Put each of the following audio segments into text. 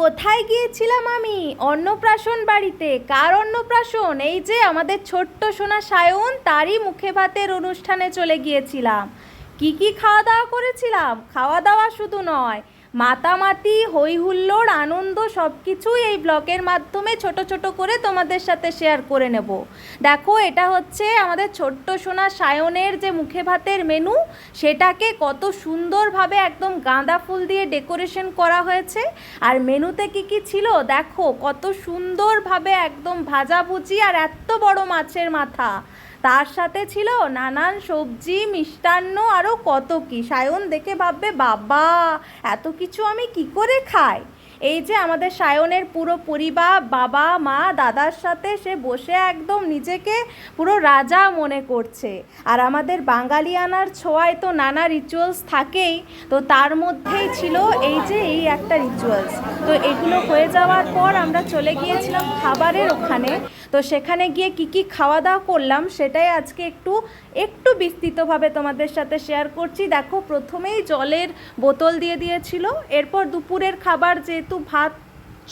কোথায় গিয়েছিলাম আমি? অন্নপ্রাশন বাড়িতে। কার অন্নপ্রাশন? এই যে আমাদের ছোট্ট সোনা সায়ন, তারই মুখে ভাতের অনুষ্ঠানে চলে গিয়েছিলাম। কি কি খাওয়া দাওয়া করেছিলাম? খাওয়া দাওয়া শুধু নয় মাতামাতি হই হুল্লোড় আনন্দ সব কিছুই এই ব্লগের মাধ্যমে ছোট ছোট করে তোমাদের সাথে শেয়ার করে নেব। দেখো, এটা হচ্ছে আমাদের ছোট্ট সোনা সায়নের যে মুখে ভাতের মেনু সেটাকে কত সুন্দরভাবে একদম গাঁদা ফুল দিয়ে ডেকোরেশন করা হয়েছে। আর মেনুতে কি কি ছিল? দেখো, কত সুন্দরভাবে একদম ভাজাভুজি আর এত বড় মাছের মাথা। তার সাথে ছিল নানান সবজি, মিষ্টান্ন আরও কত কি। সায়ন দেখে ভাববে, বাবা, এত কিছু আমি কি করে খাই? এই যে আমাদের সায়নের পুরো পরিবার, বাবা, মা, দাদার সাথে সে বসে একদম নিজেকে পুরো রাজা মনে করছে। আর আমাদের বাঙালিয়ানার ছোঁয়ায় তো নানা রিচুয়ালস থাকেই। তো তার মধ্যেই ছিল এই যে এই একটা রিচুয়ালস তো এগুলো হয়ে যাওয়ার পর আমরা চলে গিয়েছিলাম খাবারের ওখানে। তো সেখানে গিয়ে কি কি খাওয়া দাওয়া করলাম সেটাই আজকে একটু একটু বিস্তৃতভাবে তোমাদের সাথে শেয়ার করছি। দেখো, প্রথমেই জলের বোতল দিয়ে দিয়েছিল, এরপর দুপুরের খাবার যেহেতু ভাত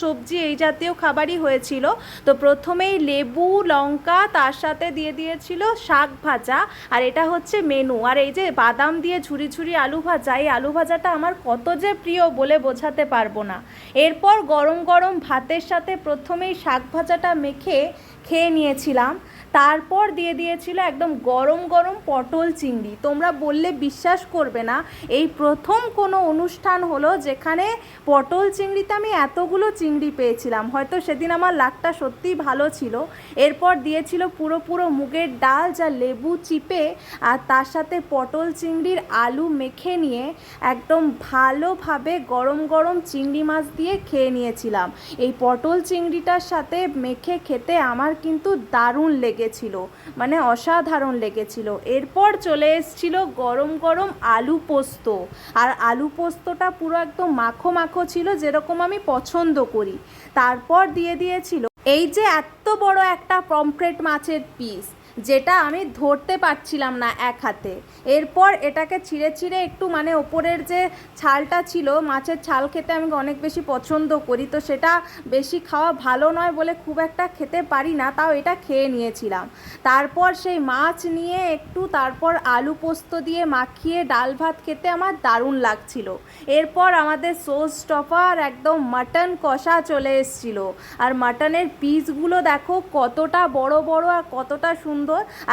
সবজি এই জাতীয় খাবারই হয়েছিল। তো প্রথমেই লেবু, লঙ্কা, তার সাথে দিয়ে দিয়েছিল শাক ভাজা, আর এটা হচ্ছে মেনু। আর এই যে বাদাম দিয়ে ঝুরি ঝুরি আলু ভাজা, এই আলু ভাজাটা আমার কত যে প্রিয় বলে বোঝাতে পারব না। এরপর গরম গরম ভাতের সাথে প্রথমেই শাক ভাজাটা মেখে খেয়ে নিয়েছিলাম। তারপর দিয়ে দিয়েছিল একদম গরম গরম পটল চিংড়ি। তোমরা বললে বিশ্বাস করবে না। এই প্রথম কোনো অনুষ্ঠান হলো যেখানে পটল চিংড়িতে আমি এতগুলো চিংড়ি পেয়েছিলাম। হয়তো সেদিন আমার লাকটা সত্যিই ভালো ছিল। এরপর দিয়েছিল পুরো পুরো মুগের ডাল যা লেবু চিপে আর তার সাথে পটল চিংড়ির আলু মেখে নিয়ে একদম ভালোভাবে গরম গরম চিংড়ি মাছ দিয়ে খেয়ে নিয়েছিলাম। এই পটল চিংড়িটার সাথে মেখে খেতে আমার কিন্তু দারুণ লেগেছিল মানে অসাধারণ লেগেছিল। এরপর চলে এসছিল গরম গরম আলু পোস্ত। আর আলু পোস্তটা পুরো একদম মাখো মাখো ছিল, যেরকম আমি পছন্দ করি। তারপর দিয়ে দিয়েছিল, এই যে এত বড় একটা পমফ্রেট মাছের পিস যেটা আমি ধরতে পারছিলাম না এক হাতে। এরপর এটাকে ছিঁড়ে ছিঁড়ে একটু মানে ওপরের যে ছালটা ছিল, মাছের ছাল খেতে আমি অনেক বেশি পছন্দ করি। তো সেটা বেশি খাওয়া ভালো নয় বলে খুব একটা খেতে পারি না, তাও এটা খেয়ে নিয়েছিলাম। তারপর সেই মাছ নিয়ে একটু তারপর আলু পোস্ত দিয়ে মাখিয়ে ডাল ভাত খেতে আমার দারুণ লাগছিল। এরপর আমাদের সোস স্টপার একদম মাটন কষা চলে এসছিল। আর মাটনের পিসগুলো দেখো কতটা বড় বড় আর কতটা সুন্দর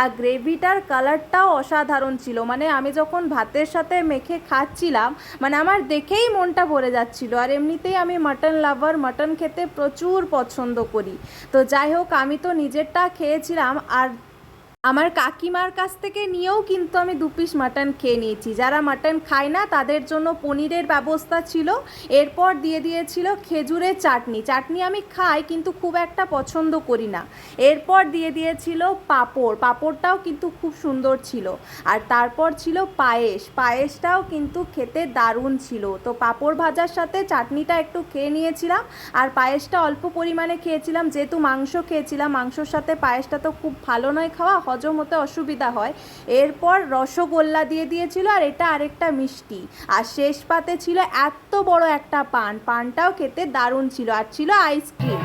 আর গ্রেভিটার কালারটাও অসাধারণ ছিল। মানে আমি যখন ভাতের সাথে মেখে খাচ্ছিলাম মানে আমার দেখেই মনটা ভরে যাচ্ছিল। আর এমনিতেই আমি মাটন লাভার মাটন খেতে প্রচুর পছন্দ করি। তো যাই হোক, আমি তো নিজেরটা খেয়েছিলাম। আর আমার কাকিমার কাছ থেকে নিয়েও কিন্তু আমি দু পিস মাটন খেয়ে নিয়েছি। যারা মাটন খায় না, তাদের জন্য পনিরের ব্যবস্থা ছিল। এরপর দিয়ে দিয়েছিল খেজুরের চাটনি। চাটনি আমি খাই, কিন্তু খুব একটা পছন্দ করি না। এরপর দিয়ে দিয়েছিল পাঁপড়। পাঁপড়টাও কিন্তু খুব সুন্দর ছিল। আর তারপর ছিল পায়েস। পায়েসটাও কিন্তু খেতে দারুণ ছিল। তো পাঁপড় ভাজার সাথে চাটনিটা একটু খেয়ে নিয়েছিলাম। আর পায়েসটা অল্প পরিমাণে খেয়েছিলাম। যেহেতু মাংস খেয়েছিলাম, মাংসর সাথে পায়েসটা তো খুব ভালো নয় খাওয়া হজম হতে অসুবিধা হয়। এরপর রসগোল্লা দিয়ে দিয়েছিল আর এটা আরেকটা মিষ্টি। আর শেষ পাতে ছিল এত বড় একটা পান। পানটাও খেতে দারুণ ছিল আর ছিল আইসক্রিম।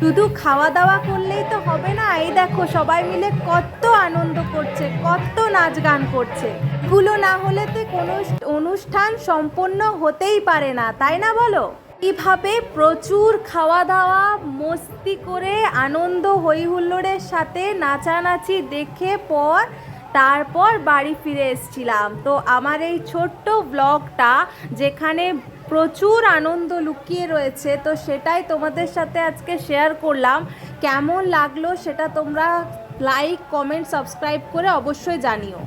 শুধু খাওয়া দাওয়া করলেই তো হবে না। এই দেখো সবাই মিলে কত আনন্দ করছে, কত নাচ গান করছে। এগুলো না হলে তো কোনো অনুষ্ঠান সম্পন্ন হতেই পারে না, তাই না বলো? এইভাবে প্রচুর খাওয়া দাওয়া মস্তি করে আনন্দ হই হুল্লোড়ের সাথে নাচানাচি দেখে পর তারপর বাড়ি ফিরে এসেছিলাম। তো আমার এই ছোট্ট ব্লগটা যেখানে প্রচুর আনন্দ লুকিয়ে রয়েছে, তো সেটাই তোমাদের সাথে আজকে শেয়ার করলাম। কেমন লাগল সেটা তোমরা লাইক কমেন্ট সাবস্ক্রাইব করে অবশ্যই জানিও।